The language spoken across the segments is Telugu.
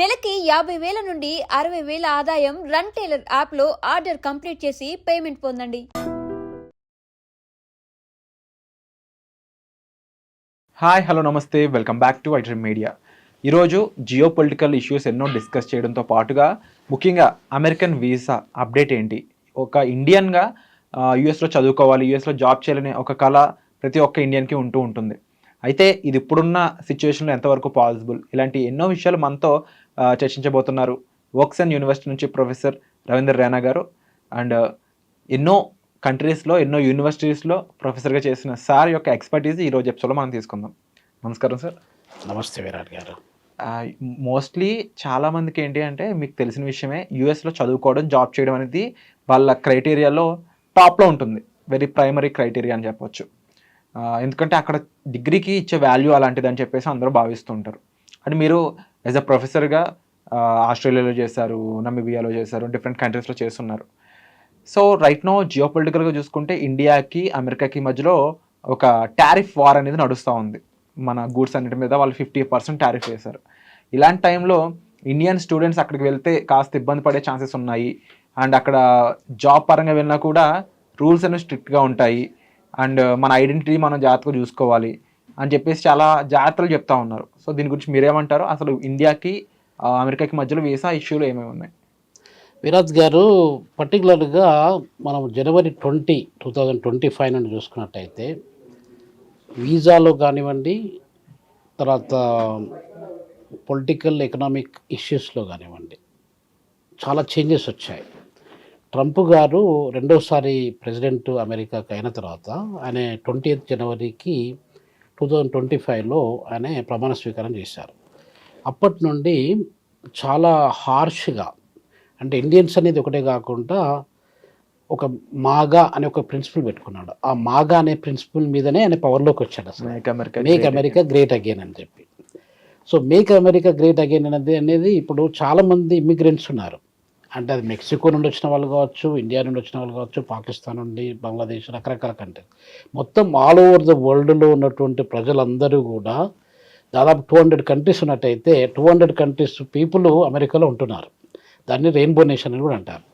నెలకి యాభై వేల నుండి అరవై వేల ఆదాయం రన్ టైలర్ యాప్లో ఆర్డర్ కంప్లీట్ చేసి పేమెంట్ పొందండి. హాయ్ హలో నమస్తే. Welcome back to iDream media. ఈరోజు జియో పొలిటికల్ ఇష్యూస్ ఎన్నో డిస్కస్ చేయడంతో పాటుగా ముఖ్యంగా అమెరికన్ వీసా అప్డేట్ ఏంటి? ఒక ఇండియన్గా యూఎస్లో చదువుకోవాలి యూఎస్లో జాబ్ చేయాలనే ఒక కళ ప్రతి ఒక్క ఇండియన్కి ఉంటూ ఉంటుంది. అయితే ఇది ఇప్పుడున్న సిచ్యువేషన్లో ఎంతవరకు పాసిబుల్? ఇలాంటి ఎన్నో విషయాలు మనతో చర్చించబోతున్నారు. వోక్సన్ యూనివర్సిటీ నుంచి ప్రొఫెసర్ రవీందర్ రైనా గారు. అండ్ ఎన్నో కంట్రీస్లో ఎన్నో యూనివర్సిటీస్లో ప్రొఫెసర్గా చేసిన సార్ యొక్క ఎక్స్పర్టీస్ ఈ రోజు ఎపిసోడ్లో మనం తీసుకుందాం. నమస్కారం సార్. నమస్తే విరాట్ గారు. మోస్ట్లీ చాలా మందికి ఏంటి అంటే మీకు తెలిసిన విషయమే యూఎస్లో చదువుకోవడం జాబ్ చేయడం అనేది వాళ్ళ క్రైటీరియాలో టాప్లో ఉంటుంది. వెరీ ప్రైమరీ క్రైటీరియా అని చెప్పొచ్చు. ఎందుకంటే అక్కడ డిగ్రీకి ఇచ్చే వాల్యూ అలాంటిది అని చెప్పేసి అందరూ భావిస్తుంటారు. అండ్ మీరు యాజ్ అ ప్రొఫెసర్గా ఆస్ట్రేలియాలో చేశారు నమిబియాలో చేశారు డిఫరెంట్ కంట్రీస్లో చేస్తున్నారు. సో రైట్ నో జియో పొలిటికల్గా చూసుకుంటే ఇండియాకి అమెరికాకి మధ్యలో ఒక టారిఫ్ వార్ అనేది నడుస్తూ ఉంది. మన గూడ్స్ అన్నిటి మీద వాళ్ళు ఫిఫ్టీ పర్సెంట్ టారిఫ్ వేశారు. ఇలాంటి టైంలో ఇండియన్ స్టూడెంట్స్ అక్కడికి వెళ్తే కాస్త ఇబ్బంది పడే ఛాన్సెస్ ఉన్నాయి. అండ్ అక్కడ జాబ్ పరంగా వెళ్ళినా కూడా రూల్స్ అనేవి స్ట్రిక్ట్గా ఉంటాయి. అండ్ మన ఐడెంటిటీ మనం జాగ్రత్తగా చూసుకోవాలి. అని చెప్పేసి చాలా జాగ్రత్తలు చెప్తా ఉన్నారు. సో దీని గురించి మీరేమంటారు? అసలు ఇండియాకి అమెరికాకి మధ్యలో వీసా ఇష్యూలు ఏమేమి ఉన్నాయి? విరాజ్ గారు పర్టికులర్గా మనం జనవరి twenty two thousand twenty five నుండి చూసుకున్నట్టయితే వీసాలో కానివ్వండి తర్వాత పొలిటికల్ ఎకనామిక్ ఇష్యూస్లో కానివ్వండి చాలా చేంజెస్ వచ్చాయి. ట్రంప్ గారు రెండోసారి ప్రెసిడెంట్ అమెరికాకి అయిన తర్వాత ఆయన ట్వంటీ ఎయిత్ జనవరికి టూ థౌజండ్ ట్వంటీ ఫైవ్లో ఆయన ప్రమాణ స్వీకారం చేశారు. అప్పటి నుండి చాలా హార్ష్గా అంటే ఇండియన్స్ అనేది ఒకటే కాకుండా ఒక మాగా అనే ఒక ప్రిన్సిపల్ పెట్టుకున్నాడు. ఆ మాగా అనే ప్రిన్సిపల్ మీదనే ఆయన పవర్లోకి వచ్చాడు అసలు. Make America make America great again అని చెప్పి. So make America great again అనేది అనేది ఇప్పుడు చాలామంది ఇమ్మిగ్రెంట్స్ ఉన్నారు. అంటే అది మెక్సికో నుండి వచ్చిన వాళ్ళు కావచ్చు ఇండియా నుండి వచ్చిన వాళ్ళు కావచ్చు పాకిస్తాన్ నుండి బంగ్లాదేశ్ రకరకాల కంట్రీ. మొత్తం ఆల్ ఓవర్ ద వరల్డ్లో ఉన్నటువంటి ప్రజలందరూ కూడా దాదాపు టూ హండ్రెడ్ కంట్రీస్ ఉన్నట్టయితే టూ హండ్రెడ్ కంట్రీస్ పీపుల్ అమెరికాలో ఉంటున్నారు. దాన్ని రెయిన్బో నేషన్ అని కూడా అంటారు.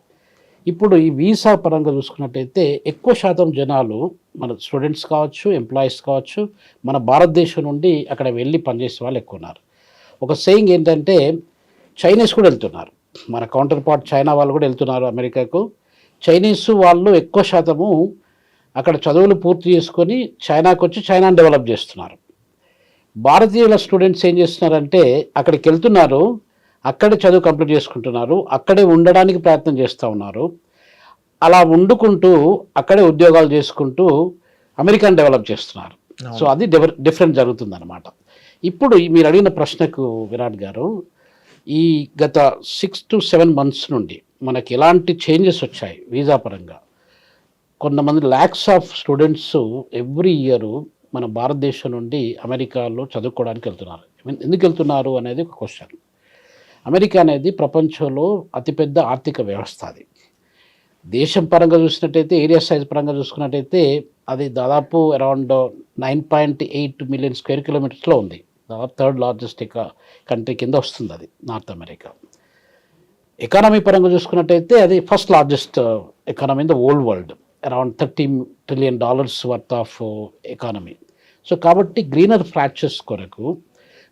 ఇప్పుడు ఈ వీసా పరంగా చూసుకున్నట్టయితే ఎక్కువ శాతం జనాలు మన స్టూడెంట్స్ కావచ్చు ఎంప్లాయీస్ కావచ్చు మన భారతదేశం నుండి అక్కడ వెళ్ళి పనిచేసే వాళ్ళు ఎక్కువ ఉన్నారు. ఒక సేయింగ్ ఏంటంటే చైనీస్ కూడా వెళ్తున్నారు. మన కౌంటర్ పార్ట్ చైనా వాళ్ళు కూడా వెళ్తున్నారు అమెరికాకు. చైనీస్ వాళ్ళు ఎక్కువ శాతము అక్కడ చదువులు పూర్తి చేసుకొని చైనాకు వచ్చి చైనాని డెవలప్ చేస్తున్నారు. భారతీయుల స్టూడెంట్స్ ఏం చేస్తున్నారంటే అక్కడికి వెళ్తున్నారు అక్కడే చదువు కంప్లీట్ చేసుకుంటున్నారు అక్కడే ఉండడానికి ప్రయత్నం చేస్తూ ఉన్నారు. అలా వండుకుంటూ అక్కడే ఉద్యోగాలు చేసుకుంటూ అమెరికాని డెవలప్ చేస్తున్నారు. సో అది డిఫరెంట్ జరుగుతుంది అనమాట ఇప్పుడు మీరు అడిగిన ప్రశ్నకు విరాట్ గారు ఈ గత సిక్స్ టు సెవెన్ మంత్స్ నుండి మనకి ఎలాంటి చేంజెస్ వచ్చాయి వీసా పరంగా? కొంతమంది lakhs of students every year మన భారతదేశం నుండి అమెరికాలో చదువుకోవడానికి వెళ్తున్నారు. ఎందుకు వెళ్తున్నారు అనేది ఒక క్వశ్చన్ అమెరికా అనేది ప్రపంచంలో అతిపెద్ద ఆర్థిక వ్యవస్థ అది. దేశం పరంగా చూసినట్టయితే ఏరియా సైజ్ పరంగా చూసుకున్నట్టయితే అది దాదాపు around nine point eight million square కిలోమీటర్స్లో ఉంది. థర్డ్ లార్జెస్ట్ కంట్రీ కింద వస్తుంది అది నార్త్ అమెరికా. ఎకానమీ పరంగా చూసుకున్నట్టయితే అది first largest economy in the old world around thirty trillion dollars worth of economy. So కాబట్టి గ్రీనర్ ఫ్రాక్చర్స్ కొరకు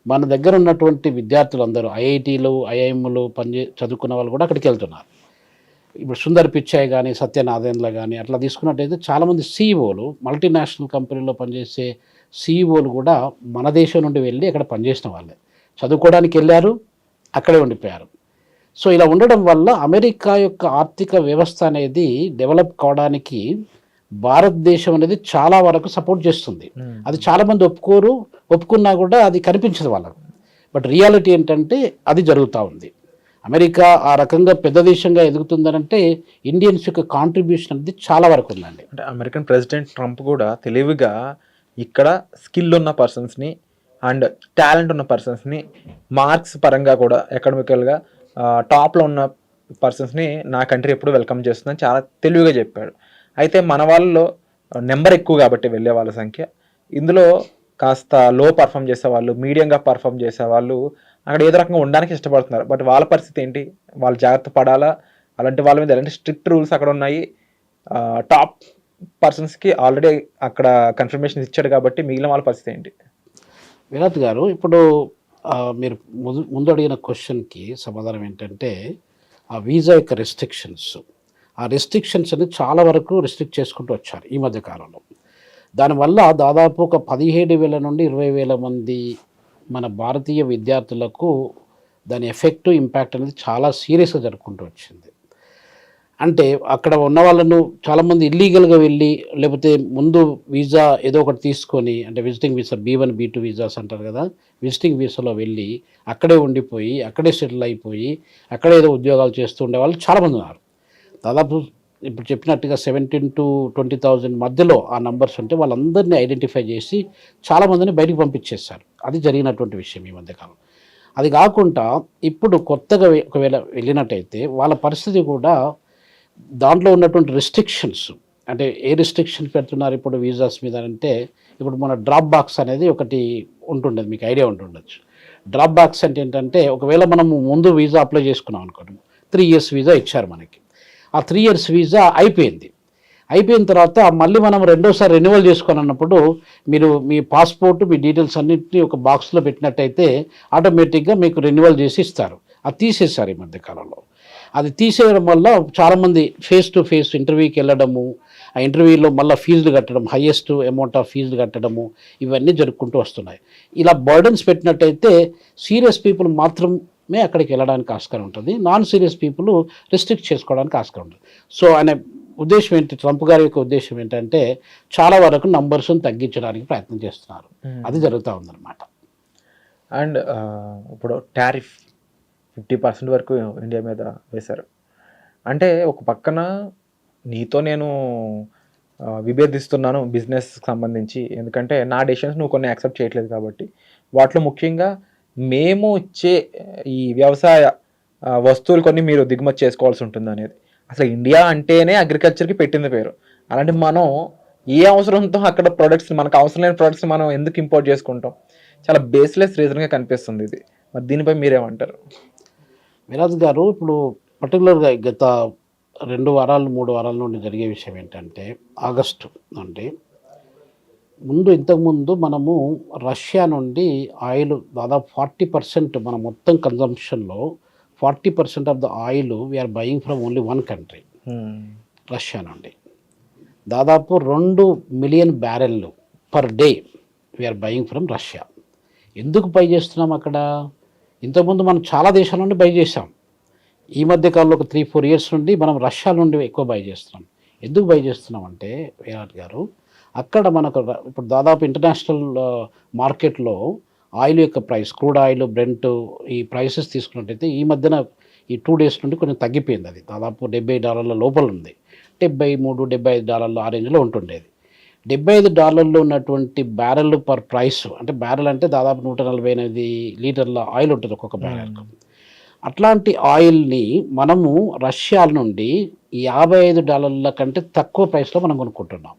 మన దగ్గర ఉన్నటువంటి విద్యార్థులందరూ ఐఐటీలు ఐఐఎంలు పనిచే చదువుకున్న వాళ్ళు కూడా అక్కడికి వెళ్తున్నారు. ఇప్పుడు సుందర్ పిచ్చాయ్ కానీ సత్యనారాయణలో కానీ అట్లా తీసుకున్నట్టయితే చాలామంది సీఈఓలు మల్టీనేషనల్ కంపెనీలో పనిచేసే సీఈఓలు కూడా మన దేశం నుండి వెళ్ళి అక్కడ పనిచేసిన వాళ్ళే. చదువుకోవడానికి వెళ్ళారు అక్కడే ఉండిపోయారు. సో ఇలా ఉండడం వల్ల అమెరికా యొక్క ఆర్థిక వ్యవస్థ అనేది డెవలప్ కావడానికి భారతదేశం అనేది చాలా వరకు సపోర్ట్ చేస్తుంది. అది చాలామంది ఒప్పుకోరు ఒప్పుకున్నా కూడా అది కనిపించదు వాళ్ళకు. బట్ రియాలిటీ ఏంటంటే అది జరుగుతూ ఉంది. అమెరికా ఆ రకంగా పెద్ద దేశంగా ఎదుగుతుందనంటే ఇండియన్స్ యొక్క కాంట్రిబ్యూషన్ అనేది చాలా వరకు ఉందండి. అంటే అమెరికన్ ప్రెసిడెంట్ ట్రంప్ కూడా తెలివిగా ఇక్కడ స్కిల్ ఉన్న పర్సన్స్ని అండ్ టాలెంట్ ఉన్న పర్సన్స్ని మార్క్స్ పరంగా కూడా ఎకడమికల్గా టాప్లో ఉన్న పర్సన్స్ని నా కంట్రీ ఎప్పుడు వెల్కమ్ చేస్తుందని చాలా తెలివిగా చెప్పాడు. అయితే మన వాళ్ళలో నెంబర్ ఎక్కువ కాబట్టి వెళ్ళే వాళ్ళ సంఖ్య. ఇందులో కాస్త లో పర్ఫామ్ చేసే వాళ్ళు మీడియంగా పర్ఫామ్ చేసే వాళ్ళు అక్కడ ఏదో రకంగా ఉండడానికి ఇష్టపడుతున్నారు. బట్ వాళ్ళ పరిస్థితి ఏంటి? వాళ్ళు జాగ్రత్త పడాలా? అలాంటి వాళ్ళ మీద ఎలాంటి స్ట్రిక్ట్ రూల్స్ అక్కడ ఉన్నాయి? టాప్ పర్సన్స్కి ఆల్రెడీ అక్కడ కన్ఫర్మేషన్ ఇచ్చాడు కాబట్టి మిగిలిన వాళ్ళ పరిస్థితి ఏంటి? విరాట్ గారు ఇప్పుడు మీరు ముందు ముందు అడిగిన క్వశ్చన్కి సమాధానం ఏంటంటే ఆ వీసా యొక్క రెస్ట్రిక్షన్స్ ఆ రెస్ట్రిక్షన్స్ అనేది చాలా వరకు రెస్ట్రిక్ట్ చేసుకుంటూ వచ్చారు ఈ మధ్య కాలంలో. దానివల్ల దాదాపు ఒక పదిహేడు వేల నుండి ఇరవై వేల మంది మన భారతీయ విద్యార్థులకు దాని ఎఫెక్ట్ ఇంపాక్ట్ అనేది చాలా సీరియస్గా జరుపుకుంటూ వచ్చింది. అంటే అక్కడ ఉన్న వాళ్ళను చాలామంది ఇల్లీగల్గా వెళ్ళి లేకపోతే ముందు వీసా ఏదో ఒకటి తీసుకొని అంటే visiting visa B one B two visas అంటారు కదా విజిటింగ్ వీసాలో వెళ్ళి అక్కడే ఉండిపోయి అక్కడే సెటిల్ అయిపోయి అక్కడే ఏదో ఉద్యోగాలు చేస్తూ ఉండే వాళ్ళు చాలామంది ఉన్నారు. దాదాపు ఇప్పుడు చెప్పినట్టుగా సెవెంటీన్ టు ట్వంటీ థౌజండ్ మధ్యలో ఆ నంబర్స్ ఉంటే వాళ్ళందరినీ ఐడెంటిఫై చేసి చాలామందిని బయటికి పంపించేస్తారు అది జరిగినటువంటి విషయం ఈ మధ్యకాలం అది కాకుండా ఇప్పుడు కొత్తగా ఒకవేళ వెళ్ళినట్టయితే వాళ్ళ పరిస్థితి కూడా దాంట్లో ఉన్నటువంటి రెస్ట్రిక్షన్స్ అంటే ఏ రిస్ట్రిక్షన్ పెడుతున్నారు ఇప్పుడు వీసాస్ మీద అంటే ఇప్పుడు మన డ్రాప్ బాక్స్ అనేది ఒకటి ఉంటుండదు మీకు ఐడియా ఉంటుండొచ్చు. డ్రాప్ బాక్స్ అంటే ఏంటంటే ఒకవేళ మనం ముందు వీసా అప్లై చేసుకున్నాం అనుకోండి త్రీ ఇయర్స్ వీసా ఇచ్చారు మనకి. ఆ త్రీ ఇయర్స్ వీసా అయిపోయింది. అయిపోయిన తర్వాత మళ్ళీ మనం రెండోసారి రెన్యువల్ చేసుకోవాలన్నప్పుడు మీరు మీ పాస్పోర్ట్ మీ డీటెయిల్స్ అన్నింటినీ ఒక బాక్స్లో పెట్టినట్టయితే ఆటోమేటిక్గా మీకు రెన్యువల్ చేసి ఇస్తారు. అది తీసేశారు ఈ మధ్య కాలంలో. అది తీసేయడం వల్ల చాలామంది ఫేస్ టు ఫేస్ ఇంటర్వ్యూకి వెళ్ళడము ఆ ఇంటర్వ్యూలో మళ్ళీ ఫీజులు కట్టడం హయ్యెస్ట్ అమౌంట్ ఆఫ్ ఫీజులు కట్టడము ఇవన్నీ జరుపుకుంటూ వస్తున్నాయి. ఇలా బర్డన్స్ పెట్టినట్టయితే సీరియస్ పీపుల్ మాత్రమే అక్కడికి వెళ్ళడానికి ఆస్కారం ఉంటుంది. నాన్ సీరియస్ పీపుల్ రిస్ట్రిక్ట్ చేసుకోవడానికి ఆస్కారం ఉంటుంది. సో ఆయన ఉద్దేశం ఏంటి? ట్రంప్ గారి యొక్క ఉద్దేశం ఏంటంటే చాలా వరకు నంబర్స్ని తగ్గించడానికి ప్రయత్నం చేస్తున్నారు. అది జరుగుతూ ఉందన్నమాట. అండ్ ఇప్పుడు టారిఫ్ ఫిఫ్టీ పర్సెంట్ వరకు ఇండియా మీద వేశారు. అంటే ఒక పక్కన నీతో నేను విభేదిస్తున్నాను బిజినెస్ సంబంధించి. ఎందుకంటే నా డెసిషన్స్ నువ్వు కొన్ని యాక్సెప్ట్ చేయట్లేదు కాబట్టి. వాటిలో ముఖ్యంగా మేము ఇచ్చే ఈ వ్యవసాయ వస్తువులు కొన్ని మీరు దిగుమతి చేసుకోవాల్సి ఉంటుంది అనేది అసలు ఇండియా అంటేనే అగ్రికల్చర్కి పెట్టింది పేరు. అలాంటి మనం ఏ అవసరంతో అక్కడ ప్రొడక్ట్స్ మనకు అవసరం లేని ప్రొడక్ట్స్ మనం ఎందుకు ఇంపోర్ట్ చేసుకుంటాం? చాలా బేస్లెస్ రీజన్గా కనిపిస్తుంది ఇది. మరి దీనిపై మీరేమంటారు? విరాజ్ గారు ఇప్పుడు పర్టికులర్గా గత రెండు వారాలు మూడు వారాల నుండి జరిగే విషయం ఏంటంటే ఆగస్టు నుండి ముందు ఇంతకుముందు మనము రష్యా నుండి ఆయిల్ దాదాపు ఫార్టీ పర్సెంట్ మన మొత్తం కన్జంప్షన్లో forty percent of the oil we're buying from only one country Russia నుండి. దాదాపు రెండు million బ్యారెల్లు per day we're buying from Russia. ఎందుకు బై చేస్తున్నాం అక్కడ? ఇంతకుముందు మనం చాలా దేశాల నుండి బై చేసాం ఈ మధ్య కాలంలో ఒక త్రీ ఫోర్ ఇయర్స్ నుండి మనం రష్యా నుండి ఎక్కువ బై చేస్తున్నాం. ఎందుకు బై చేస్తున్నాం అంటే విరాట్ గారు అక్కడ మనకు ఇప్పుడు దాదాపు ఇంటర్నేషనల్ మార్కెట్లో ఆయిల్ యొక్క ప్రైస్ క్రూడ్ ఆయిల్ బ్రెంట్ ఈ ప్రైసెస్ తీసుకున్నట్టయితే ఈ మధ్యన ఈ టూ డేస్ నుండి కొంచెం తగ్గిపోయింది అది. దాదాపు డెబ్బై డాలర్ల లోపల ఉంది. డెబ్బై మూడు డెబ్బై ఐదు డాలర్లు ఆ రేంజ్లో ఉంటుండేది. డెబ్బై ఐదు డాలర్లు ఉన్నటువంటి బ్యారెల్ పర్ ప్రైస్ అంటే బ్యారెల్ అంటే దాదాపు నూట నలభై ఎనిమిది లీటర్ల ఆయిల్ ఉంటుంది ఒక్కొక్క బ్యారెల్కు. అట్లాంటి ఆయిల్ని మనము రష్యా నుండి యాభై ఐదు డాలర్ల కంటే తక్కువ ప్రైస్లో మనం కొనుక్కుంటున్నాం.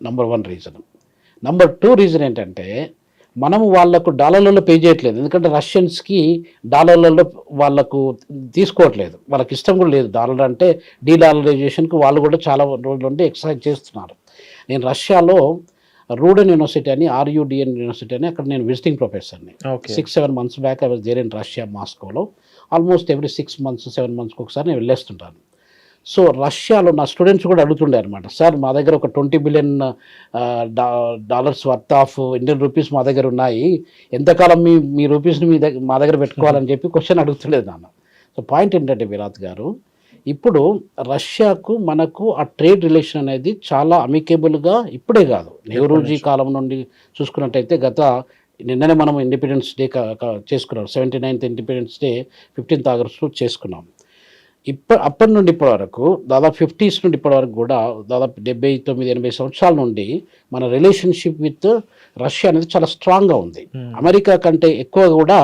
Number one reason number two reason ఏంటంటే మనము వాళ్ళకు డాలర్లలో పే చేయట్లేదు. ఎందుకంటే రష్యన్స్కి డాలర్లలో వాళ్ళకు తీసుకోవట్లేదు. వాళ్ళకి ఇష్టం కూడా లేదు. డాలర్ అంటే డీడాలరైజేషన్కి వాళ్ళు కూడా చాలా రోజుల నుండి ఎక్సర్సైజ్ చేస్తున్నారు. నేను రష్యాలో రూడన్ యూనివర్సిటీ అని ఆర్యుడిఎన్ యూనివర్సిటీ అని అక్కడ నేను visiting ప్రొఫెసర్ని okay. Six seven months back I was there in Russia మాస్కోలో almost every six months seven మంత్స్కి ఒకసారి నేను వెళ్ళేస్తుంటాను. సో రష్యాలో నా స్టూడెంట్స్ కూడా అడుగుతుండే అనమాట సార్ మా దగ్గర ఒక twenty billion dollars worth of Indian rupees మా దగ్గర ఉన్నాయి. ఎంతకాలం మీ మీ రూపీస్ని మీ దగ్గర మా దగ్గర పెట్టుకోవాలని చెప్పి క్వశ్చన్ అడుగుతుండేది నాన్న. సో పాయింట్ ఏంటంటే విరాట్ గారు ఇప్పుడు రష్యాకు మనకు ఆ ట్రేడ్ రిలేషన్ అనేది చాలా అమికేబుల్గా ఇప్పుడే కాదు. నెహ్రూజీ కాలం నుండి చూసుకున్నట్టయితే గత నిన్ననే మనం ఇండిపెండెన్స్ డే చేసుకున్నాం. Seventy ninth independence day fifteenth August చేసుకున్నాం. ఇప్ప అప్పటి నుండి ఇప్పటి వరకు దాదాపు ఫిఫ్టీస్ నుండి ఇప్పటి వరకు కూడా దాదాపు డెబ్బై తొమ్మిది ఎనభై సంవత్సరాల నుండి మన రిలేషన్షిప్ విత్ రష్యా అనేది చాలా స్ట్రాంగ్గా ఉంది. అమెరికా కంటే ఎక్కువ కూడా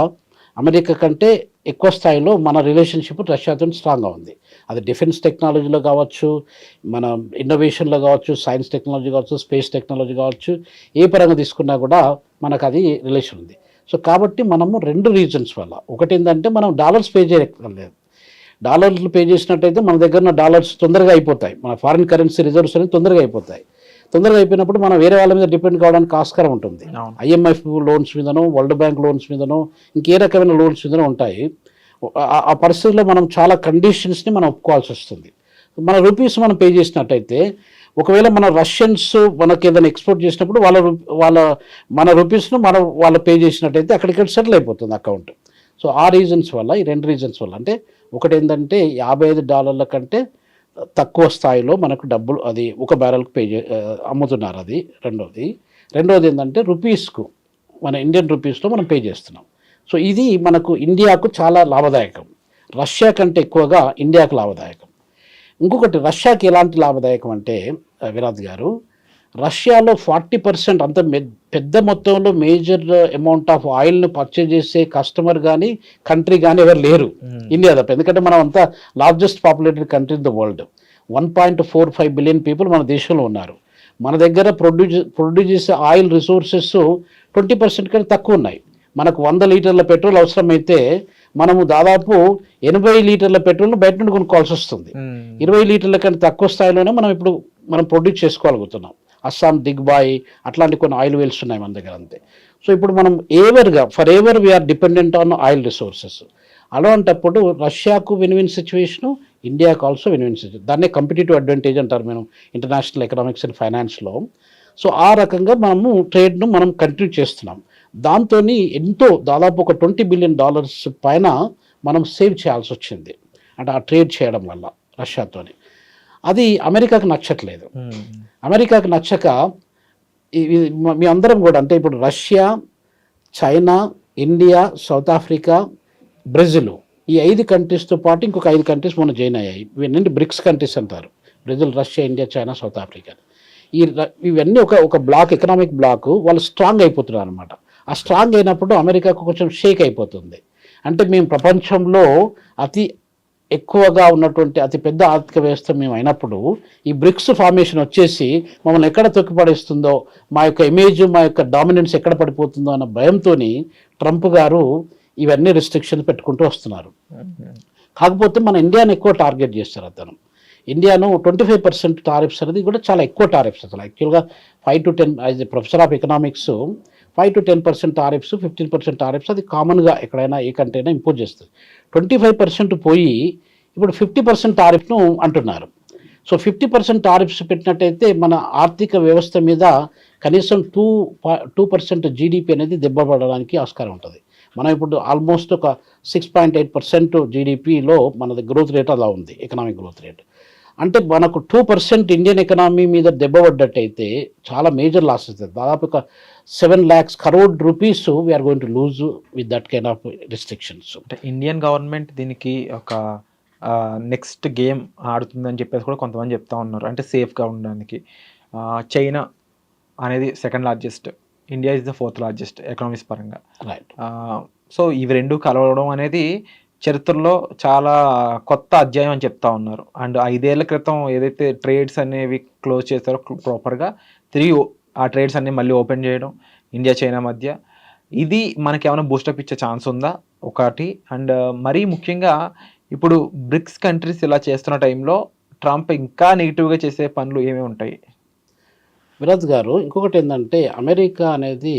అమెరికా కంటే ఎక్కువ స్థాయిలో మన రిలేషన్షిప్ రష్యాతో స్ట్రాంగ్గా ఉంది. అది డిఫెన్స్ టెక్నాలజీలో కావచ్చు మన ఇన్నోవేషన్లో కావచ్చు సైన్స్ టెక్నాలజీ కావచ్చు స్పేస్ టెక్నాలజీ కావచ్చు ఏ పరంగా తీసుకున్నా కూడా మనకు అది రిలేషన్ ఉంది. సో కాబట్టి మనము రెండు రీజన్స్ వల్ల. ఒకటి ఏంటంటే మనం డాలర్స్ పే చేయలేదు డాలర్లు పే చేసినట్టయితే మన దగ్గర ఉన్న డాలర్స్ తొందరగా అయిపోతాయి. మన ఫారిన్ కరెన్సీ రిజర్వ్స్ అనేవి తొందరగా అయిపోతాయి. తొందరగా అయిపోయినప్పుడు మనం వేరే వాళ్ళ మీద డిపెండ్ కావడానికి ఆస్కారం ఉంటుంది. ఐఎంఎఫ్ లోన్స్ మీదనో వరల్డ్ బ్యాంక్ లోన్స్ మీదనో ఇంకే రకమైన లోన్స్ మీదనో ఉంటాయి. ఆ- పరిస్థితుల్లో మనం చాలా కండిషన్స్ని మనం ఒప్పుకోవాల్సి వస్తుంది. మన రూపీస్ మనం పే చేసినట్టయితే ఒకవేళ మన రష్యన్స్ మనకి ఏదైనా ఎక్స్పోర్ట్ చేసినప్పుడు వాళ్ళ వాళ్ళ మన రూపీస్ను మనం వాళ్ళు పే చేసినట్టయితే అక్కడికి సెటిల్ అయిపోతుంది అకౌంట్. సో ఆ రీజన్స్ వల్ల ఈ రెండు రీజన్స్ వల్ల అంటే ఒకటి ఏంటంటే యాభై ఐదు డాలర్ల కంటే తక్కువ స్థాయిలో మనకు డబ్బులు అది ఒక బ్యారెల్కి పే చే అమ్ముతున్నారు అది రెండోది. రెండోది ఏంటంటే రూపీస్కు మన ఇండియన్ రూపీస్లో మనం పే చేస్తున్నాం. సో ఇది మనకు ఇండియాకు చాలా లాభదాయకం. రష్యా కంటే ఎక్కువగా ఇండియాకు లాభదాయకం. ఇంకొకటి రష్యాకి ఎలాంటి లాభదాయకం అంటే విరాజ్ గారు రష్యాలో ఫార్టీ పర్సెంట్ అంత పెద్ద మొత్తంలో మేజర్ అమౌంట్ ఆఫ్ ఆయిల్ని పర్చేజ్ చేసే కస్టమర్ కానీ కంట్రీ కానీ ఎవరు లేరు. ఇండియా తప్ప. ఎందుకంటే మనం అంతా largest populated country in the world one point four five billion people మన దేశంలో ఉన్నారు. మన దగ్గర ప్రొడ్యూస్ ప్రొడ్యూస్ చేసే ఆయిల్ రిసోర్సెస్ ట్వంటీ పర్సెంట్ కంటే తక్కువ ఉన్నాయి. మనకు వంద లీటర్ల పెట్రోల్ అవసరమైతే మనము దాదాపు ఎనభై లీటర్ల పెట్రోల్ బయట నుండి కొనుక్కోవాల్సి వస్తుంది. ఇరవై లీటర్ల కంటే తక్కువ స్థాయిలోనే మనం ఇప్పుడు మనం ప్రొడ్యూస్ చేసుకోగలుగుతున్నాం అస్సాం దిగ్బాయ్ అట్లాంటి కొన్ని ఆయిల్ వెల్స్ ఉన్నాయి మన దగ్గర అంతే. సో ఇప్పుడు మనం ఏవర్గా for ever we're dependent on oil resources అలాంటప్పుడు రష్యాకు విన్ విన్ సిచ్యువేషను ఇండియాకు ఆల్సో విన్ విన్ సిచ్యువేషన్ దాన్నే కంపిటేటివ్ అడ్వాంటేజ్ అంటారు మనం ఇంటర్నేషనల్ ఎకనామిక్స్ అండ్ ఫైనాన్స్లో సో ఆ రకంగా మనము ట్రేడ్ను మనం కంటిన్యూ చేస్తున్నాం. దాంతో ఎంతో దాదాపు ఒక ట్వంటీ బిలియన్ డాలర్స్ పైన మనం సేవ్ చేయాల్సి వచ్చింది. అంటే ఆ ట్రేడ్ చేయడం వల్ల రష్యాతోని. అది అమెరికాకు నచ్చట్లేదు. అమెరికాకు నచ్చక మ- అందరం కూడా అంటే ఇప్పుడు Russia China India South Africa Brazil ఈ ఐదు కంట్రీస్తో పాటు ఇంకొక ఐదు కంట్రీస్ మొన్న జాయిన్ అయ్యాయి. ఇవన్నీ బ్రిక్స్ కంట్రీస్ అంటారు. Brazil Russia India China South Africa. ఈ ఇవన్నీ ఒక ఒక బ్లాక్ ఎకనామిక్ బ్లాక్ వాళ్ళు స్ట్రాంగ్ అయిపోతున్నారు అనమాట ఆ స్ట్రాంగ్ అయినప్పుడు అమెరికాకు కొంచెం షేక్ అయిపోతుంది. అంటే మేము ప్రపంచంలో అతి ఎక్కువగా ఉన్నటువంటి అతిపెద్ద ఆర్థిక వ్యవస్థ మేము అయినప్పుడు ఈ బ్రిక్స్ ఫార్మేషన్ వచ్చేసి మమ్మల్ని ఎక్కడ తొక్కిపడేస్తుందో మా యొక్క ఇమేజ్ మా యొక్క డామినెన్స్ ఎక్కడ పడిపోతుందో అన్న భయంతో ట్రంప్ గారు ఇవన్నీ రిస్ట్రిక్షన్స్ పెట్టుకుంటూ వస్తున్నారు. కాకపోతే మన ఇండియాని ఎక్కువ టార్గెట్ చేస్తారు అతను. ఇండియాను ట్వంటీ ఫైవ్ పర్సెంట్ టారిఫ్స్ అనేది కూడా చాలా ఎక్కువ టారిఫ్స్ అసలు. యాక్చువల్గా five to ten as professor of economics five to ten percent tariffs fifteen percent tariffs అది కామన్గా ఎక్కడైనా ఏ కంట్రీ అయినా ఇంపోజ్ చేస్తుంది. ట్వంటీ ఫైవ్ పర్సెంట్ పోయి ఇప్పుడు ఫిఫ్టీ పర్సెంట్ టారిఫ్ను అంటున్నారు. సో ఫిఫ్టీ పర్సెంట్ టారిఫ్స్ పెట్టినట్టయితే మన ఆర్థిక వ్యవస్థ మీద కనీసం టూ టూ పర్సెంట్ జీడిపి అనేది దెబ్బపడడానికి ఆస్కారం ఉంటుంది. మనం ఇప్పుడు ఆల్మోస్ట్ ఒక సిక్స్ పాయింట్ ఎయిట్ పర్సెంట్ జీడిపిలో మనది గ్రోత్ రేట్ అలా ఉంది ఎకనామిక్ గ్రోత్ రేట్ అంటే మనకు టూ పర్సెంట్ ఇండియన్ ఎకనామీ మీద దెబ్బపడ్డట్టయితే చాలా మేజర్ లాస్ అవుతుంది దాదాపు ఒక seven lakhs crore rupees we are going to lose with that kind of restrictions అంటే ఇండియన్ గవర్నమెంట్ దీనికి ఒక నెక్స్ట్ గేమ్ ఆడుతుందని చెప్పేసి కూడా కొంతమంది చెప్తా ఉన్నారు. అంటే సేఫ్గా ఉండడానికి. చైనా అనేది second largest India is the fourth largest economics పరంగా. రైట్ సో ఇవి రెండు కలవడం అనేది చరిత్రలో చాలా కొత్త అధ్యాయం అని చెప్తా ఉన్నారు. అండ్ ఐదేళ్ళ క్రితం ఏదైతే ట్రేడ్స్ అనేవి క్లోజ్ చేస్తారో ప్రాపర్గా తిరిగి ఆ ట్రేడ్స్ అన్ని మళ్ళీ ఓపెన్ చేయడం ఇండియా చైనా మధ్య. ఇది మనకి ఏమైనా బూస్టప్ ఇచ్చే ఛాన్స్ ఉందా? ఒకటి. అండ్ మరీ ముఖ్యంగా ఇప్పుడు బ్రిక్స్ కంట్రీస్ ఇలా చేస్తున్న టైంలో ట్రంప్ ఇంకా నెగిటివ్గా చేసే పనులు ఏమేమి ఉంటాయి? విరాజ్ గారు ఇంకొకటి ఏంటంటే అమెరికా అనేది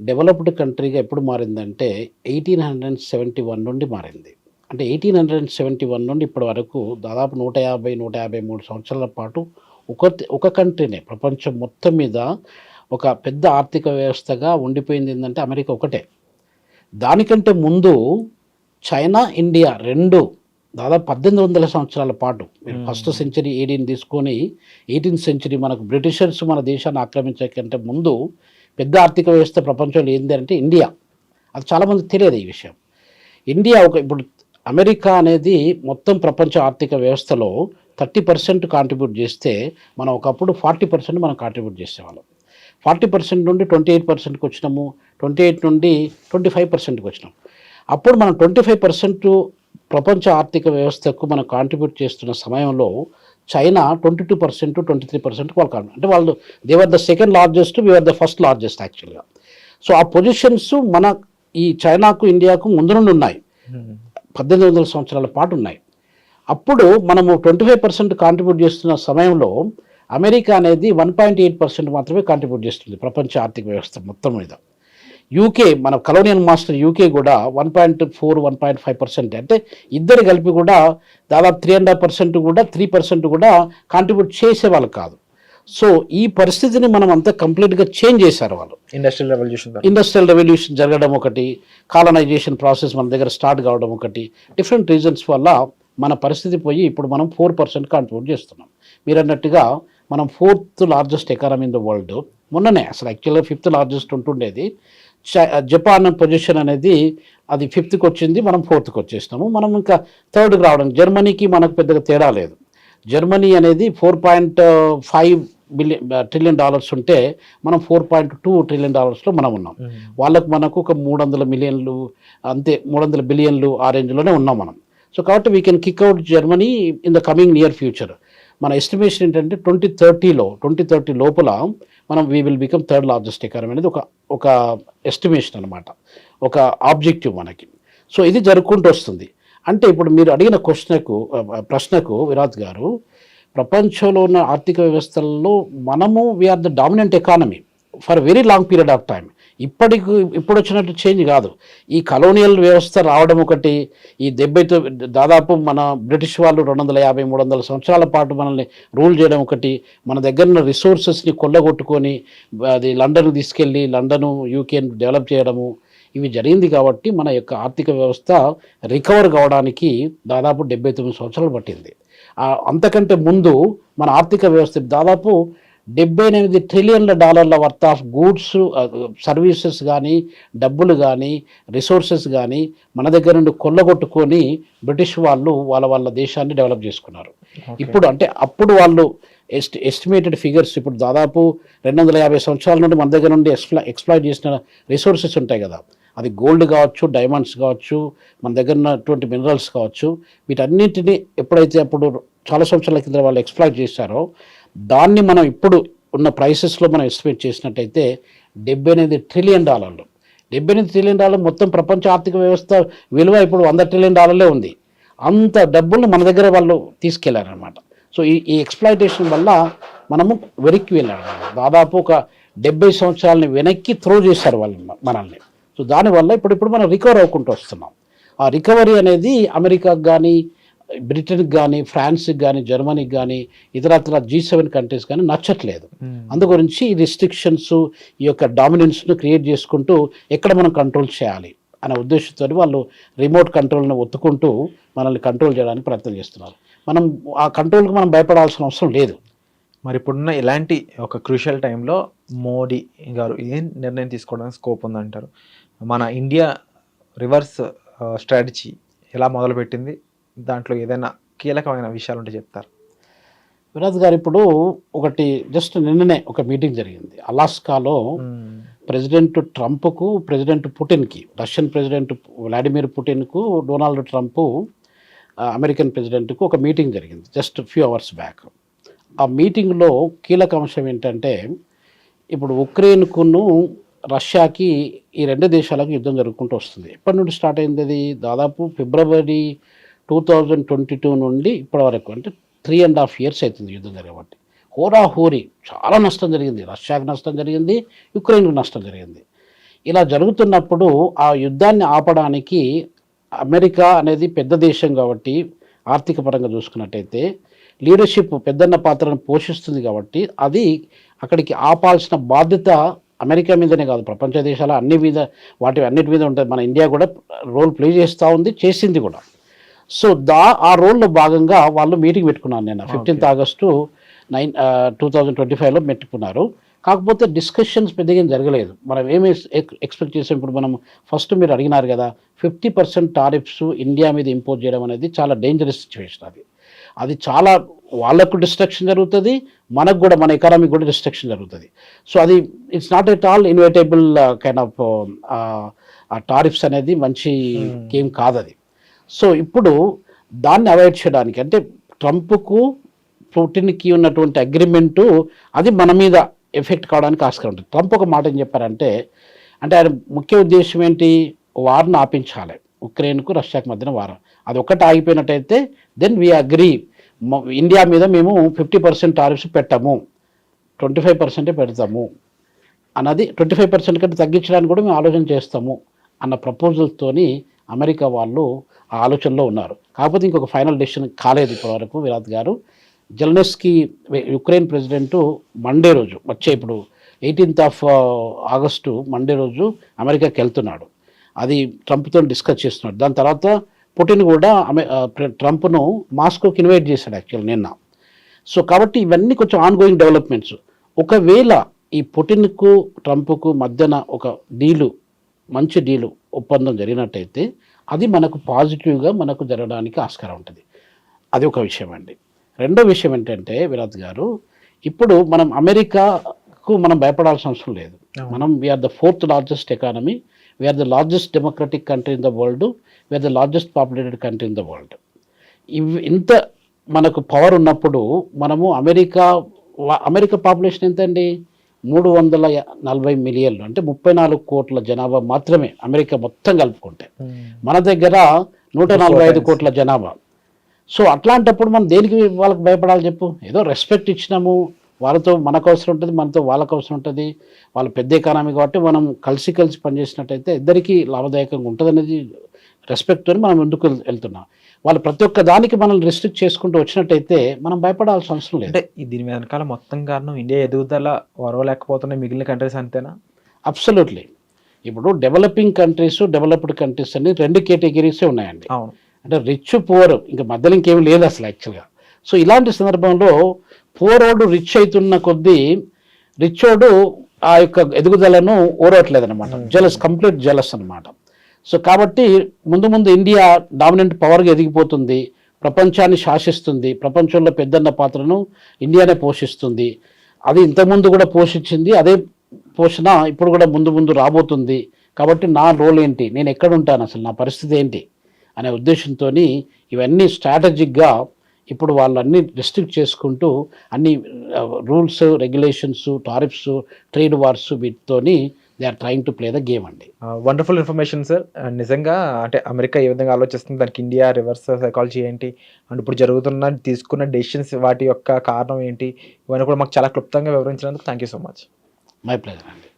డెవలప్డ్ కంట్రీగా ఎప్పుడు మారిందంటే ఎయిటీన్ హండ్రెడ్ సెవెంటీ వన్ నుండి మారింది. అంటే ఎయిటీన్ హండ్రెడ్ సెవెంటీ వన్ నుండి ఇప్పటి వరకు దాదాపు నూట యాభై నూట యాభై మూడు సంవత్సరాల పాటు ఒక ఒక కంట్రీనే ప్రపంచం మొత్తం మీద ఒక పెద్ద ఆర్థిక వ్యవస్థగా ఉండిపోయింది ఏంటంటే అమెరికా ఒకటే. దానికంటే ముందు చైనా ఇండియా రెండు దాదాపు పద్దెనిమిది వందల సంవత్సరాల పాటు. మీరు ఫస్ట్ సెంచరీ ఎయిటీన్ తీసుకొని ఎయిటీన్త్ సెంచరీ మనకు బ్రిటిషర్స్ మన దేశాన్ని ఆక్రమించే కంటే ముందు పెద్ద ఆర్థిక వ్యవస్థ ప్రపంచంలో ఏంది అంటే ఇండియా. అది చాలామందికి తెలియదు ఈ విషయం. ఇండియా ఒక ఇప్పుడు అమెరికా అనేది మొత్తం ప్రపంచ ఆర్థిక వ్యవస్థలో థర్టీ పర్సెంట్ కాంట్రిబ్యూట్ చేస్తే మనం ఒకప్పుడు ఫార్టీ పర్సెంట్ మనం కాంట్రిబ్యూట్ చేసేవాళ్ళం. ఫార్టీ పర్సెంట్ నుండి ట్వంటీ ఎయిట్ పర్సెంట్కి వచ్చినాము. ట్వంటీ ఎయిట్ నుండి ట్వంటీ ఫైవ్ పర్సెంట్కి వచ్చినాం. అప్పుడు మనం ట్వంటీ ఫైవ్ పర్సెంట్ ప్రపంచ ఆర్థిక వ్యవస్థకు మనం కాంట్రిబ్యూట్ చేస్తున్న సమయంలో China twenty two percent twenty three percent వాళ్ళు అంటే వాళ్ళు they were the second largest we are the first largest యాక్చువల్గా సో ఆ పొజిషన్స్ మన ఈ చైనాకు ఇండియాకు ముందు నుండి ఉన్నాయి. పద్దెనిమిది వందల సంవత్సరాల పాటు ఉన్నాయి. అప్పుడు మనము ట్వంటీ ఫైవ్ పర్సెంట్ కాంట్రిబ్యూట్ చేస్తున్న సమయంలో అమెరికా అనేది వన్ పాయింట్ ఎయిట్ పర్సెంట్ మాత్రమే కాంట్రిబ్యూట్ చేస్తుంది ప్రపంచ ఆర్థిక వ్యవస్థ మొత్తం మీద. యూకే మన కలోనియల్ మాస్టర్ యూకే కూడా one point four one point five percent అంటే ఇద్దరు కలిపి కూడా దాదాపు త్రీ అండ్ హాఫ్ పర్సెంట్ కూడా త్రీ పర్సెంట్ కూడా కాంట్రిబ్యూట్ చేసేవాళ్ళు కాదు. సో ఈ పరిస్థితిని మనం అంతా కంప్లీట్గా చేంజ్ చేశారు వాళ్ళు. ఇండస్ట్రియల్ రెవల్యూషన్ ఇండస్ట్రియల్ రెవల్యూషన్ జరగడం ఒకటి కాలనైజేషన్ ప్రాసెస్ మన దగ్గర స్టార్ట్ కావడం ఒకటి డిఫరెంట్ రీజన్స్ వల్ల మన పరిస్థితి పోయి ఇప్పుడు మనం ఫోర్ పర్సెంట్ కాంట్రిబ్యూట్ చేస్తున్నాం. మీరు అన్నట్టుగా మనం fourth largest economy in the world మొన్ననే అసలు యాక్చువల్గా ఫిఫ్త్ లార్జెస్ట్ ఉంటుండేది. జపాన్ పొజిషన్ అనేది అది ఫిఫ్త్కి వచ్చింది మనం ఫోర్త్కి వచ్చేసినాము. మనం ఇంకా థర్డ్కి రావడం జర్మనీకి మనకు పెద్దగా తేడా లేదు. జర్మనీ అనేది four point five billion trillion dollars ఉంటే మనం ఫోర్ పాయింట్ టూ ట్రిలియన్ డాలర్స్లో మనం ఉన్నాం. వాళ్ళకు మనకు ఒక మూడు వందల మిలియన్లు అంతే మూడు వందల బిలియన్లు ఆ రేంజ్లోనే ఉన్నాం మనం. సో కాబట్టి we can kick out Germany in the coming near future మన ఎస్టిమేషన్ ఏంటంటే ట్వంటీ థర్టీలో ట్వంటీ థర్టీ లోపల మనం we will become third largest economy అనేది ఒక ఒక ఎస్టిమేషన్ అనమాట ఒక ఆబ్జెక్టివ్ మనకి. సో ఇది జరుపుకుంటూ వస్తుంది. అంటే ఇప్పుడు మీరు అడిగిన క్వశ్చన్కు ప్రశ్నకు విరాట్ గారు ప్రపంచంలో ఉన్న ఆర్థిక వ్యవస్థల్లో మనము we are the dominant economy for very long period of time ఇప్పటికి ఇప్పుడు వచ్చినట్టు చేంజ్ కాదు. ఈ కలోనియల్ వ్యవస్థ రావడం ఒకటి ఈ దెబ్బతో దాదాపు మన బ్రిటిష్ వాళ్ళు రెండు వందల యాభై మూడు వందల సంవత్సరాల పాటు మనల్ని రూల్ చేయడం ఒకటి మన దగ్గర ఉన్న రిసోర్సెస్ని కొల్లగొట్టుకొని అది లండన్ తీసుకెళ్ళి లండను యూకేని డెవలప్ చేయడము ఇవి జరిగింది కాబట్టి మన యొక్క ఆర్థిక వ్యవస్థ రికవర్ కావడానికి దాదాపు డెబ్బై తొమ్మిది సంవత్సరాలు పట్టింది. అంతకంటే ముందు మన ఆర్థిక వ్యవస్థ దాదాపు డెబ్బై ఎనిమిది ట్రిలియన్ల డాలర్ల వర్త్ ఆఫ్ గూడ్స్ సర్వీసెస్ కానీ డబ్బులు కానీ రిసోర్సెస్ కానీ మన దగ్గర నుండి కొల్లగొట్టుకొని బ్రిటిష్ వాళ్ళు వాళ్ళ వాళ్ళ దేశాన్ని డెవలప్ చేసుకున్నారు. ఇప్పుడు అంటే అప్పుడు వాళ్ళు ఎస్ట్ ఎస్టిమేటెడ్ ఫిగర్స్ ఇప్పుడు దాదాపు రెండు వందల యాభై సంవత్సరాల నుండి మన దగ్గర నుండి ఎక్స్ప్లా ఎక్స్ప్లాయిట్ చేసిన రిసోర్సెస్ ఉంటాయి కదా. అది గోల్డ్ కావచ్చు డైమండ్స్ కావచ్చు మన దగ్గర ఉన్నటువంటి మినరల్స్ కావచ్చు. వీటన్నింటినీ ఎప్పుడైతే అప్పుడు చాలా సంవత్సరాల కింద వాళ్ళు ఎక్స్ప్లాయిట్ చేశారో దాన్ని మనం ఇప్పుడు ఉన్న ప్రైసెస్లో మనం ఎస్టిమేట్ చేసినట్టయితే డెబ్బై ఎనిమిది ట్రిలియన్ డాలర్లు. డెబ్బై ఎనిమిది ట్రిలియన్ డాలర్ మొత్తం ప్రపంచ ఆర్థిక వ్యవస్థ విలువ ఇప్పుడు వంద ట్రిలియన్ డాలర్లే ఉంది. అంత డబ్బులు మన దగ్గర వాళ్ళు తీసుకెళ్ళారనమాట సో ఈ ఈ ఎక్స్ప్లాయిటేషన్ వల్ల మనము వెనక్కి వెళ్ళారనమాట దాదాపు ఒక డెబ్బై సంవత్సరాలని వెనక్కి త్రో చేశారు వాళ్ళు మనల్ని. సో దానివల్ల ఇప్పుడు ఇప్పుడు మనం రికవర్ అవ్వకుంటూ వస్తున్నాం. ఆ రికవరీ అనేది అమెరికాకు కానీ బ్రిటన్కి కానీ ఫ్రాన్స్కి కానీ జర్మనీకి కానీ ఇతరత్ర జీ సెవెన్ కంట్రీస్ కానీ నచ్చట్లేదు. అందు గురించి ఈ రిస్ట్రిక్షన్స్ ఈ యొక్క డామినెన్స్ను క్రియేట్ చేసుకుంటూ ఎక్కడ మనం కంట్రోల్ చేయాలి అనే ఉద్దేశంతో వాళ్ళు రిమోట్ కంట్రోల్ని ఒత్తుకుంటూ మనల్ని కంట్రోల్ చేయడానికి ప్రయత్నం చేస్తున్నారు. మనం ఆ కంట్రోల్కి మనం భయపడాల్సిన అవసరం లేదు. మరి ఇప్పుడున్న ఇలాంటి ఒక క్రూషియల్ టైంలో మోడీ గారు ఏం నిర్ణయం తీసుకోవడానికి స్కోప్ ఉందంటారు? మన ఇండియా రివర్స్ స్ట్రాటజీ ఎలా మొదలుపెట్టింది? దాంట్లో ఏదైనా కీలకమైన విషయాలు ఉంటే చెప్తారు. విరాజ్ గారు ఇప్పుడు ఒకటి జస్ట్ నిన్ననే ఒక మీటింగ్ జరిగింది. అలాస్కాలో ప్రెసిడెంట్ ట్రంప్కు ప్రెసిడెంట్ పుటిన్కి రష్యన్ ప్రెసిడెంట్ వ్లాడిమిర్ పుటిన్కు డొనాల్డ్ ట్రంప్ అమెరికన్ ప్రెసిడెంట్కు ఒక మీటింగ్ జరిగింది. Just few hours back. ఆ మీటింగ్లో కీలక అంశం ఏంటంటే ఇప్పుడు ఉక్రెయిన్కును రష్యాకి ఈ రెండు దేశాలకు యుద్ధం జరుగుకుంటూ వస్తుంది. ఎప్పటి నుండి స్టార్ట్ అయింది అది? దాదాపు February two thousand twenty two నుండి ఇప్పటి వరకు అంటే త్రీ అండ్ హాఫ్ ఇయర్స్ అవుతుంది యుద్ధం జరగబట్టి హోరా హోరీ చాలా నష్టం జరిగింది. రష్యాకు నష్టం జరిగింది యుక్రెయిన్కు నష్టం జరిగింది. ఇలా జరుగుతున్నప్పుడు ఆ యుద్ధాన్ని ఆపడానికి అమెరికా అనేది పెద్ద దేశం కాబట్టి ఆర్థిక పరంగా చూసుకున్నట్టయితే లీడర్షిప్ పెద్దన్న పాత్రను పోషిస్తుంది కాబట్టి అది అక్కడికి ఆపాల్సిన బాధ్యత అమెరికా మీదనే కాదు ప్రపంచ దేశాల అన్ని మీద వాటి అన్నిటి మీద ఉంటుంది. మన ఇండియా కూడా రోల్ ప్లే చేస్తూ ఉంది చేసింది కూడా. సో దా ఆ రోల్లో భాగంగా వాళ్ళు మీటింగ్ పెట్టుకున్నారు నేను fifteenth August nine two thousand twenty ఫైవ్లో పెట్టుకున్నారు. కాకపోతే డిస్కషన్స్ పెద్దగా జరగలేదు. మనం ఏమి ఎక్స్పెక్ట్ చేసాం. ఇప్పుడు మనం ఫస్ట్ మీరు అడిగినారు కదా ఫిఫ్టీ పర్సెంట్ టారిఫ్స్ ఇండియా మీద ఇంపోజ్ చేయడం అనేది చాలా డేంజరస్ సిచ్యువేషన్ అది. అది చాలా వాళ్ళకు డిస్ట్రక్షన్ జరుగుతుంది మనకు కూడా మన ఎకానమీ కూడా డిస్ట్రక్షన్ జరుగుతుంది. సో అది it's not at all inevitable kind of tariffs అనేది మంచి గేమ్ కాదు అది సో ఇప్పుడు దాన్ని అవాయిడ్ చేయడానికి అంటే ట్రంప్కు పుటిన్కి ఉన్నటువంటి అగ్రిమెంటు అది మన మీద ఎఫెక్ట్ కావడానికి ఆస్కారం ఉంటుంది. ట్రంప్ ఒక మాట ఏం చెప్పారంటే అంటే ఆయన ముఖ్య ఉద్దేశం ఏంటి? వార్ను ఆపించాలి. ఉక్రెయిన్కు రష్యాకు మధ్యన వారం. అది ఒక్కటి ఆగిపోయినట్టయితే దెన్ వీ అగ్రీ ఇండియా మీద మేము ఫిఫ్టీ పర్సెంట్ టారిఫ్స్ పెట్టము. ట్వంటీ ఫైవ్ పర్సెంటే పెడతాము. అన్నది ట్వంటీ ఫైవ్ పర్సెంట్ కంటే తగ్గించడానికి కూడా మేము ఆలోచన చేస్తాము అన్న ప్రపోజల్తోని అమెరికా వాళ్ళు ఆ ఆలోచనలో ఉన్నారు. కాకపోతే ఇంకొక ఫైనల్ డెసిషన్ కాలేదు ఇప్పటివరకు విరాట్ గారు. జెల్నెస్కి యుక్రెయిన్ ప్రెసిడెంట్ మండే రోజు వచ్చే ఇప్పుడు eighteenth of uh, August Monday రోజు అమెరికాకి వెళ్తున్నాడు. అది ట్రంప్తో డిస్కస్ చేస్తున్నాడు. దాని తర్వాత పుటిన్ కూడా ట్రంప్ను మాస్కోకి ఇన్వైట్ చేశాడు యాక్చువల్ నిన్న. సో కాబట్టి ఇవన్నీ కొంచెం ఆన్గోయింగ్ డెవలప్మెంట్స్ ఒకవేళ ఈ పుటిన్కు ట్రంప్కు మధ్యన ఒక డీలు మంచి డీలు ఒప్పందం జరిగినట్టయితే అది మనకు పాజిటివ్గా మనకు జరగడానికి ఆస్కారం ఉంటుంది. అది ఒక విషయం అండి. రెండో విషయం ఏంటంటే విరాట్ గారు ఇప్పుడు మనం అమెరికాకు మనం భయపడాల్సిన అవసరం లేదు. మనం we are the fourth largest economy we are the largest democratic country in the world we are the largest populated country in the world ఇవి ఇంత మనకు పవర్ ఉన్నప్పుడు మనము అమెరికా అమెరికా పాపులేషన్ ఎంత అండి మూడు వందల నలభై మిలియన్లు అంటే ముప్పై నాలుగు కోట్ల జనాభా మాత్రమే అమెరికా మొత్తం కలుపుకుంటే. మన దగ్గర నూట నలభై ఐదు కోట్ల జనాభా. సో అట్లాంటప్పుడు మనం దేనికి వాళ్ళకి భయపడాలి చెప్పు? ఏదో రెస్పెక్ట్ ఇచ్చినాము వాళ్ళతో మనకు అవసరం ఉంటుంది మనతో వాళ్ళకు అవసరం ఉంటుంది వాళ్ళ పెద్ద ఎకానమీ కాబట్టి మనం కలిసి కలిసి పనిచేసినట్టయితే ఇద్దరికీ లాభదాయకంగా ఉంటుంది అనేది రెస్పెక్ట్తో మనం ముందుకు వెళ్- వెళ్తున్నాం. వాళ్ళు ప్రతి ఒక్క దానికి మనం రిస్ట్రిక్ట్ చేసుకుంటూ వచ్చినట్టయితే మనం భయపడాల్సిన అవసరం లేదు. అంటే ఈ దీని వెనకాల మొత్తం కారణం ఇండియా ఎదుగుదల వరవలేకపోతున్నాయి మిగిలిన కంట్రీస్ అంతేనా? అబ్సల్యూట్లీ ఇప్పుడు డెవలపింగ్ కంట్రీస్ డెవలప్డ్ కంట్రీస్ అని రెండు కేటగిరీసే ఉన్నాయండి. అవును. అంటే రిచ్ పువర్ ఇంకా మధ్యలో ఇంకేం లేదు అసలు యాక్చువల్గా సో ఇలాంటి సందర్భంలో పూరోడు రిచ్ అవుతున్న కొద్దీ రిచోడు ఆ యొక్క ఎదుగుదలను ఓరవట్లేదు అనమాట జలస్ కంప్లీట్ జలస్ అనమాట సో కాబట్టి ముందు ముందు ఇండియా డామినెంట్ పవర్గా ఎదిగిపోతుంది ప్రపంచాన్ని శాసిస్తుంది ప్రపంచంలో పెద్దన్న పాత్రను ఇండియానే పోషిస్తుంది. అది ఇంతకుముందు కూడా పోషించింది అదే పోషణ ఇప్పుడు కూడా ముందు ముందు రాబోతుంది. కాబట్టి నా రోల్ ఏంటి? నేను ఎక్కడ ఉంటాను అసలు? నా పరిస్థితి ఏంటి? అనే ఉద్దేశంతో ఇవన్నీ స్ట్రాటజిక్గా ఇప్పుడు వాళ్ళన్నీ రిస్ట్రిక్ట్ చేసుకుంటూ అన్ని rules regulations tariffs trade wars వీటితోని they are trying to play the game అండి వండర్ఫుల్ ఇన్ఫర్మేషన్ సార్ నిజంగా అంటే అమెరికా ఏ విధంగా ఆలోచిస్తుంది? దానికి ఇండియా రివర్స్ సైకాలజీ ఏంటి? అండ్ ఇప్పుడు జరుగుతున్న తీసుకున్న డెసిషన్స్ వాటి యొక్క కారణం ఏంటి? ఇవన్నీ కూడా మాకు చాలా క్లుప్తంగా వివరించినందుకు thank you so much my pleasure అండి.